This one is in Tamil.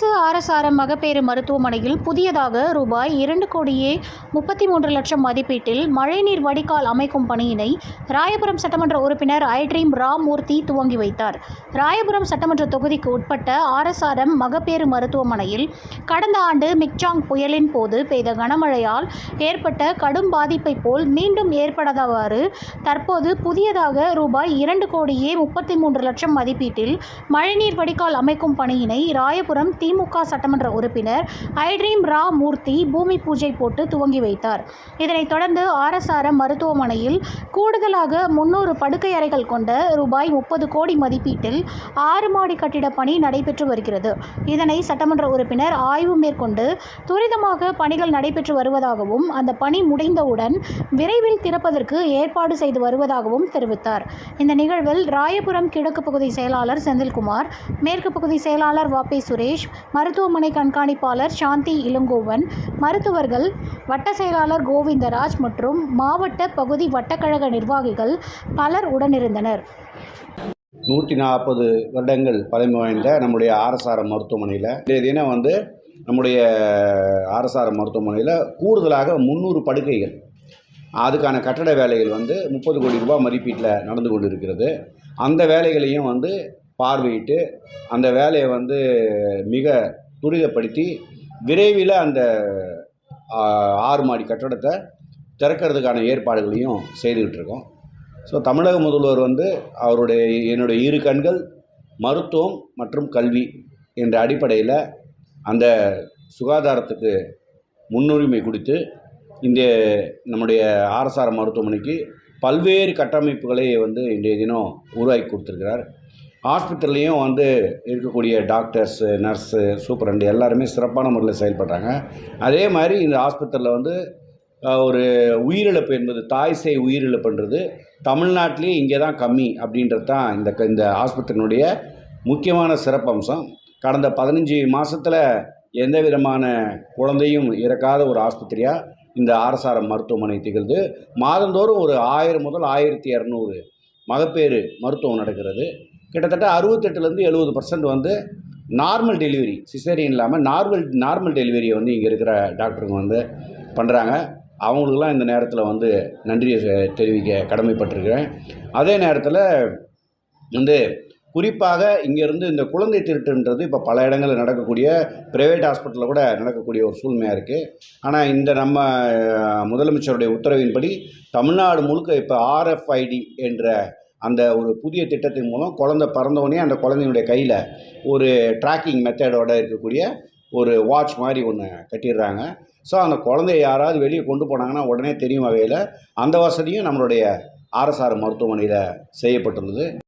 guys ஆர்எஸ்ஆர்எம் மகப்பேறு மருத்துவமனையில் புதியதாக ரூபாய் இரண்டு கோடியே முப்பத்தி மூன்று லட்சம் மதிப்பீட்டில் மழைநீர் வடிகால் அமைக்கும் பணியினை ராயபுரம் சட்டமன்ற உறுப்பினர் ஐட்ரீம் ராமூர்த்தி துவங்கி வைத்தார். ராயபுரம் சட்டமன்ற தொகுதிக்கு உட்பட்ட ஆர்எஸ்ஆர்எம் மகப்பேறு மருத்துவமனையில் கடந்த ஆண்டு மிக்ஜாங் புயலின் போது பெய்த கனமழையால் ஏற்பட்ட கடும் பாதிப்பை போல் மீண்டும் ஏற்படாதவாறு தற்போது புதியதாக ரூபாய் இரண்டு கோடியே முப்பத்தி மூன்று லட்சம் மதிப்பீட்டில் மழைநீர் வடிகால் அமைக்கும் பணியினை ராயபுரம் திமுக சட்டமன்ற உறுப்பினர் ஐட்ரீம் ரா மூர்த்தி பூமி பூஜை போட்டு துவங்கி வைத்தார். இதனைத் தொடர்ந்து ஆர்எஸ்ஆர்எம் மருத்துவமனையில் கூடுதலாக முன்னூறு படுக்கை அறைகள் கொண்ட ரூபாய் முப்பது கோடி மதிப்பீட்டில் ஆறு மாடி கட்டிட பணி நடைபெற்று வருகிறது. இதனை சட்டமன்ற உறுப்பினர் ஆய்வு மேற்கொண்டு துரிதமாக பணிகள் நடைபெற்று வருவதாகவும் அந்த பணி முடிந்தவுடன் விரைவில் திறப்பதற்கு ஏற்பாடு செய்து வருவதாகவும் தெரிவித்தார். இந்த நிகழ்வில் ராயபுரம் கிழக்கு பகுதி செயலாளர் செந்தில்குமார் மேற்கு பகுதி செயலாளர் வாபி சுரேஷ் மருத்துவமனை கண்காணிப்பாளர் சாந்தி இளங்கோவன் மருத்துவர்கள் வட்ட செயலாளர் கோவிந்தராஜ் மற்றும் மாவட்ட பகுதி வட்டக்கழக நிர்வாகிகள் பலர் உடனிருந்தனர். நூற்றி நாற்பது வருடங்கள் பழமை வாய்ந்த நம்முடைய ஆர்எஸ்ஆர் மருத்துவமனையில் இன்றைய தினம் வந்து நம்முடைய ஆர்எஸ்ஆர் மருத்துவமனையில் கூடுதலாக முந்நூறு படுக்கைகள். அதுக்கான கட்டட வேலைகள் வந்து முப்பது கோடி ரூபாய் மதிப்பீட்டில் நடந்து கொண்டு இருக்கிறது அந்த வேலைகளையும் வந்து பார்வையிட்டு அந்த வேலையை வந்து மிக துரிதப்படுத்தி விரைவில் அந்த ஆறு மாடி கட்டடத்தை திறக்கிறதுக்கான ஏற்பாடுகளையும் செய்துக்கிட்டு இருக்கோம் ஸோ தமிழக முதல்வர் வந்து அவருடைய என்னுடைய இரு கண்கள் மருத்துவம் மற்றும் கல்வி என்ற அடிப்படையில் அந்த சுகாதாரத்துக்கு முன்னுரிமை கொடுத்து இந்த நம்முடைய ஆர்எஸ்ஆர் மருத்துவமனைக்கு பல்வேறு கட்டமைப்புகளை வந்து இன்றைய தினம் உருவாக்கி கொடுத்துருக்கிறார். ஹாஸ்பிட்டல்லையும் வந்து இருக்கக்கூடிய டாக்டர்ஸு நர்ஸு சூப்பரண்டு எல்லாருமே சிறப்பான முறையில் செயல்படுறாங்க. அதே மாதிரி இந்த ஹாஸ்பிட்டலில் வந்து ஒரு உயிரிழப்பு என்பது தாய் சேய் உயிரிழப்புன்றது தமிழ்நாட்டிலேயே இங்கே தான் கம்மி அப்படின்றது தான் இந்த க- இந்த ஹாஸ்பிட்டலினுடைய முக்கியமான சிறப்பம்சம். கடந்த பதினஞ்சு மாதத்தில் எந்த விதமான குழந்தையும் இறக்காத ஒரு ஆஸ்பத்திரியாக இந்த ஆர்எஸ்ஆர்எம் மருத்துவமனை திகழ்ந்து மாதந்தோறும் ஒரு ஆயிரம் முதல் ஆயிரத்தி இரநூறு மகப்பேறு மருத்துவம் நடக்கிறது. கிட்டத்தட்ட அறுபத்தெட்டுலேருந்து எழுபது பர்சன்ட் வந்து நார்மல் டெலிவரி சிசேரியன் இல்லாமல் நார்மல் நார்மல் டெலிவரியை வந்து இங்கே இருக்கிற டாக்டருங்க வந்து பண்ணுறாங்க அவங்களுக்கெல்லாம் இந்த நேரத்தில் வந்து நன்றியை தெரிவிக்க கடமைப்பட்டிருக்கிறேன். அதே நேரத்தில் வந்து குறிப்பாக இங்கேருந்து இந்த குழந்தை திருட்டுன்றது இப்போ பல இடங்களில் நடக்கக்கூடிய ப்ரைவேட் ஹாஸ்பிட்டலில் கூட நடக்கக்கூடிய ஒரு சூழ்நிலையாக இருக்குது ஆனால் இந்த நம்ம முதலமைச்சருடைய உத்தரவின்படி தமிழ்நாடு முழுக்க இப்போ ஆர்எஃப்ஐடி என்ற அந்த ஒரு புதிய திட்டத்தின் மூலம் குழந்தை பிறந்தவொடனே அந்த குழந்தையினுடைய கையில் ஒரு ட்ராக்கிங் மெத்தடோட இருக்கக்கூடிய ஒரு வாட்ச் மாதிரி ஒன்று கட்டிடுறாங்க. ஸோ அந்த குழந்தைய யாராவது வெளியே கொண்டு போனாங்கன்னா உடனே தெரியும் வகையில் அந்த வசதியும் நம்மளுடைய ஆர்எஸ்ஆர் மருத்துவமனையில் செய்யப்பட்டுள்ளது